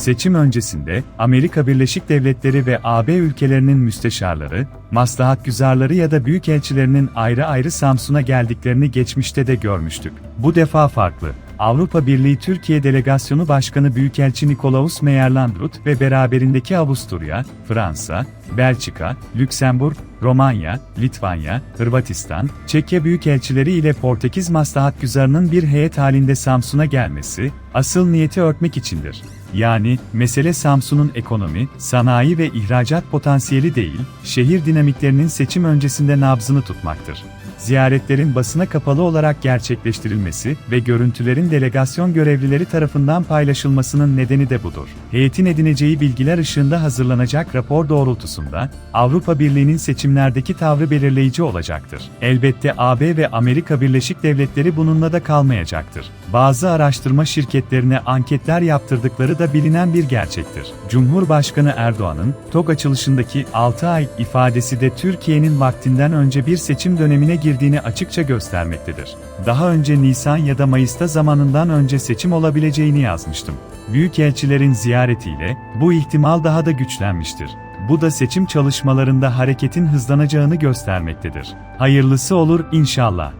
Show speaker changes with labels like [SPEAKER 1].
[SPEAKER 1] Seçim öncesinde Amerika Birleşik Devletleri ve AB ülkelerinin müsteşarları, maslahatgüzarları ya da büyükelçilerinin ayrı ayrı Samsun'a geldiklerini geçmişte de görmüştük. Bu defa farklı. Avrupa Birliği Türkiye Delegasyonu Başkanı Büyükelçi Nikolaus Meyerlandrut ve beraberindeki Avusturya, Fransa, Belçika, Lüksemburg, Romanya, Litvanya, Hırvatistan, Çekya Büyükelçileri ile Portekiz Maslahatgüzarının bir heyet halinde Samsun'a gelmesi, asıl niyeti örtmek içindir. Yani, mesele Samsun'un ekonomi, sanayi ve ihracat potansiyeli değil, şehir dinamiklerinin seçim öncesinde nabzını tutmaktır. Ziyaretlerin basına kapalı olarak gerçekleştirilmesi ve görüntülerin delegasyon görevlileri tarafından paylaşılmasının nedeni de budur. Heyetin edineceği bilgiler ışığında hazırlanacak rapor doğrultusunda, Avrupa Birliği'nin seçimlerdeki tavrı belirleyici olacaktır. Elbette AB ve Amerika Birleşik Devletleri bununla da kalmayacaktır. Bazı araştırma şirketlerine anketler yaptırdıkları da bilinen bir gerçektir. Cumhurbaşkanı Erdoğan'ın TOG açılışındaki 6 ay ifadesi de Türkiye'nin vaktinden önce bir seçim dönemine girdiğini açıkça göstermektedir. Daha önce Nisan ya da Mayıs'ta zamanından önce seçim olabileceğini yazmıştım. Büyükelçilerin ziyaretiyle bu ihtimal daha da güçlenmiştir. Bu da seçim çalışmalarında hareketin hızlanacağını göstermektedir. Hayırlısı olur inşallah.